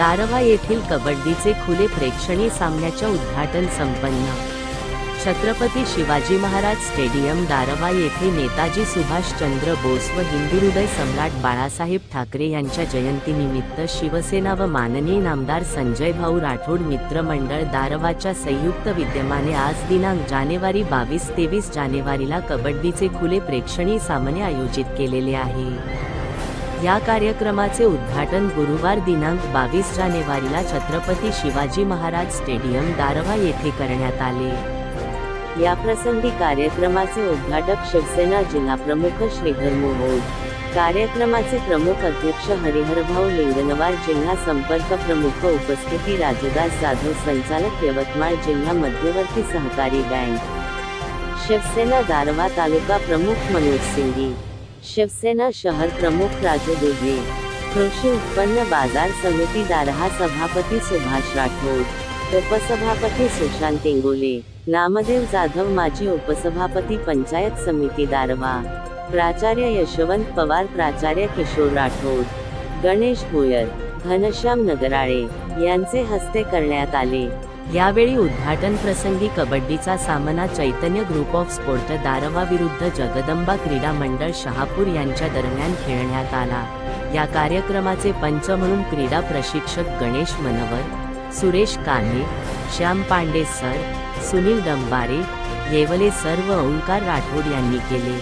दारवा येथील कबड्डीचे खुले प्रेक्षणीय सामन्याच्या उद्घाटन संपन्न. छत्रपती शिवाजी महाराज स्टेडियम दारवा येथे नेताजी सुभाषचंद्र बोस व हिंदुहृदय सम्राट बाळासाहेब ठाकरे यांच्या जयंतीनिमित्त शिवसेना व माननीय नामदार संजय भाऊ राठोड मित्रमंडळ दारवाच्या संयुक्त विद्यमाने आज दिनांक जानेवारी बावीस तेवीस जानेवारीला कबड्डीचे खुले प्रेक्षणीय सामने आयोजित केलेले आहे. या कार्यक्रमाचे उद्घाटन गुरुवार दिनांक बावीस जानेवारीला छत्रपती शिवाजी महाराज स्टेडियम दारवा येथे करण्यात आले. या प्रसंगी कार्यक्रमाचे उद्घाटक शिवसेना जिल्हा प्रमुख श्रीधर मोहोळ कार्यक्रमाचे प्रमुख अध्यक्ष हरिहरभाऊ लिंगनवार जिल्हा संपर्क प्रमुख उपस्थिती राजदास जाधव संचालक यवतमाळ जिल्हा मध्यवर्ती सहकारी बँक शिवसेना दारवा तालुका प्रमुख मनोज सिंगी शिवसेना शहर प्रमुख राजू दुधे कृषी उत्पन्न बाजार समिती दारहा सभापती सुभाष राठोड उपसभापती सुशांत इंगोले नामदेव जाधव माजी उपसभापती पंचायत समिती दारवा प्राचार्य यशवंत पवार प्राचार्य किशोर राठोड गणेश भोयर घनश्याम नगराळे यांचे हस्ते करण्यात आले. यावेळी उद्घाटन प्रसंगी कबड्डीचा सामना Chaitanya group of sport Darwha विरुद्ध जगदंबा क्रीडा मंडळ शहापूर यांच्या दरम्यान खेळण्यात आला. या कार्यक्रमाचे पंच म्हणून क्रीडा प्रशिक्षक गणेश मनवर सुरेश कान्हे श्याम पांडे सर सुनील डंबारे येवले सर व ओंकार राठोड यांनी केले.